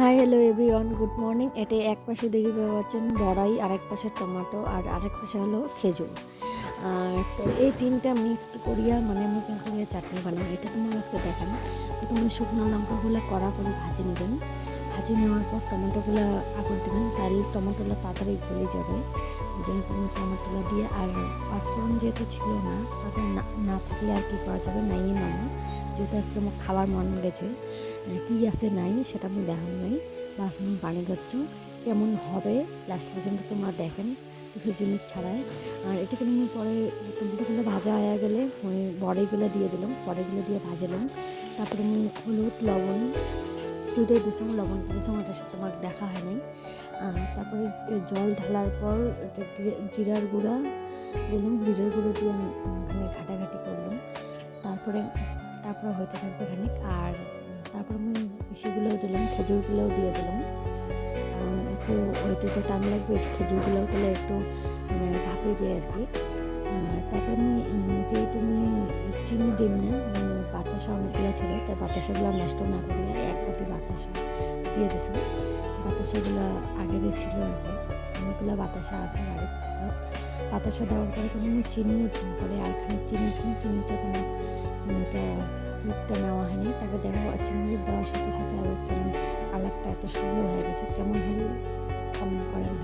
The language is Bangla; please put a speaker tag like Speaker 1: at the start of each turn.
Speaker 1: Hi hello everyone good morning এটা এক পাশে দেখি পাচ্ছেন বড়াই আর এক পাশে টমেটো, আর আরেক পাশে হলো খেজুর। আর তো এই তিনটা মিক্সড করিয়া মানে আমি কেন করিয়া চাটনি বানাই এটা তোমার আজকে দেখান প্রথমে শুকনো লঙ্কাগুলো কড়া করে ভাজি নেবেন। ভাজি নেওয়ার পর টমেটোগুলো আগর দেবেন, তাহলে টমেটোগুলো তাড়াতাড়ি গলে যাবে। ওই জন্য তুমি টমেটোগুলো দিয়ে, আর পাঁচফোড়ন যেহেতু ছিল না, তাতে না থাকলে আর কি করা যাবে? নাইয়ে নামো যেহেতু আজকে আমার খাবার মন গেছে। কী আছে নাই, সেটা আমি দেখান নাই। আমি বানিয়ে যাচ্ছ কেমন হবে লাস্ট পর্যন্ত তোমরা দেখেন কিছু জিনিস ছাড়াই আর এটাকে আমি পরে টমেটোগুলো ভাজা হয়ে গেলে বড়িগুলো দিয়ে দিলাম, বড়িগুলো দিয়ে ভাজলাম। তারপরে আমি হলুদ, লবণ দুটোই দিয়েছিলাম লবণ দিয়েছিলাম ওটা তোমার দেখা হয় নাই। তারপরে জল ঢালার পর এটা জিরার গুঁড়া দিলাম, জিরার গুঁড়ো দিয়ে আমি ওখানে ঘাটাঘাটি করলাম। তারপরে তারপরে হইতে থাকবে খানিক, আর সেগুলোও দিলাম, খেজুরগুলোও দিয়ে দিলাম। একটু হইতে তো টাইম লাগবে খেজুরগুলোও দিলে একটু মানে ভাপিবে আর কি। আর তারপর আমি যেহেতু আমি চিনি দিন না বাতাসা অনেকগুলো ছিল তাই বাতাসাগুলো নষ্ট না করে এক বাটি বাতাসা দিয়ে দিয়েছিল বাতাসাগুলো আগেরই ছিল আর কি। অনেকগুলো বাতাসা আছে বাড়ির বাতাসা দেওয়ার পরে কোনো চিনিও পরে আর চিনি চিনিটা তোমার লিপটা নেওয়া হয়নি। তাকে দেখা যাচ্ছে মিলিপ দেওয়ার সাথে সাথে কালারটা এত সুন্দর হয়ে গেছে। কেমন হলো? কমেন্ট করেন?